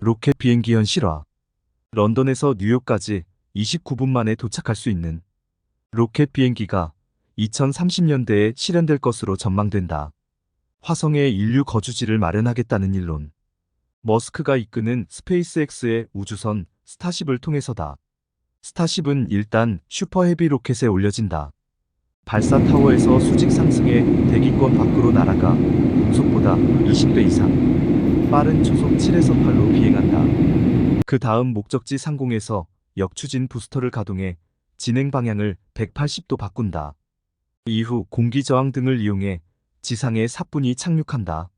로켓 비행기 현실화. 런던에서 뉴욕까지 29분 만에 도착할 수 있는 로켓 비행기가 2030년대에 실현될 것으로 전망된다. 화성에 인류 거주지를 마련하겠다는 일론. 머스크가 이끄는 스페이스X의 우주선 스타쉽을 통해서다. 스타쉽은 일단 슈퍼헤비 로켓에 올려진다. 발사 타워에서 수직 상승해 대기권 밖으로 날아가 음속보다 20배 이상 빠른 초속 7에서 8로 비행한다. 그 다음 목적지 상공에서 역추진 부스터를 가동해 진행 방향을 180도 바꾼다. 이후 공기 저항 등을 이용해 지상에 사뿐히 착륙한다.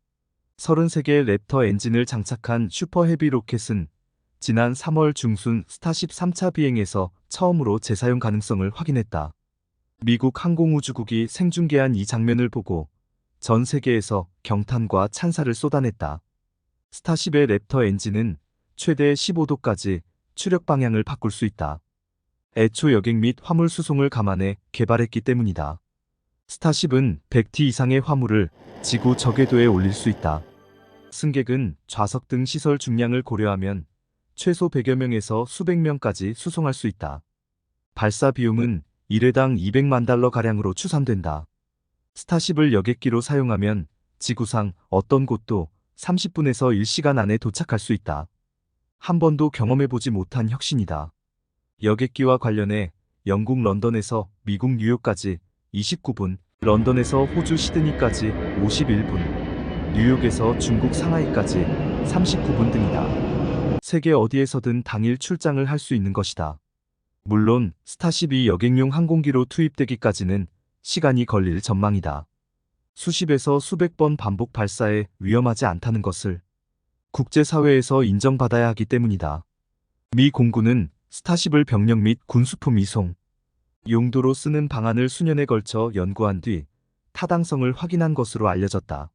33개의 랩터 엔진을 장착한 슈퍼 헤비 로켓은 지난 3월 중순 스타쉽 3차 비행에서 처음으로 재사용 가능성을 확인했다. 미국 항공우주국이 생중계한 이 장면을 보고 전 세계에서 경탄과 찬사를 쏟아냈다. 스타쉽의 랩터 엔진은 최대 15도까지 추력 방향을 바꿀 수 있다. 애초 여객 및 화물 수송을 감안해 개발했기 때문이다. 스타쉽은 100T 이상의 화물을 지구 저궤도에 올릴 수 있다. 승객은 좌석 등 시설 중량을 고려하면 최소 100여 명에서 수백 명까지 수송할 수 있다. 발사 비용은 1회당 200만 달러 가량으로 추산된다. 스타쉽을 여객기로 사용하면 지구상 어떤 곳도 30분에서 1시간 안에 도착할 수 있다. 한 번도 경험해보지 못한 혁신이다. 여객기와 관련해 영국 런던에서 미국 뉴욕까지 29분, 런던에서 호주 시드니까지 51분, 뉴욕에서 중국 상하이까지 39분 등이다. 세계 어디에서든 당일 출장을 할 수 있는 것이다. 물론 스타쉽이 여객용 항공기로 투입되기까지는 시간이 걸릴 전망이다. 수십에서 수백 번 반복 발사에 위험하지 않다는 것을 국제사회에서 인정받아야 하기 때문이다. 미 공군은 스타쉽을 병력 및 군수품 이송, 용도로 쓰는 방안을 수년에 걸쳐 연구한 뒤 타당성을 확인한 것으로 알려졌다.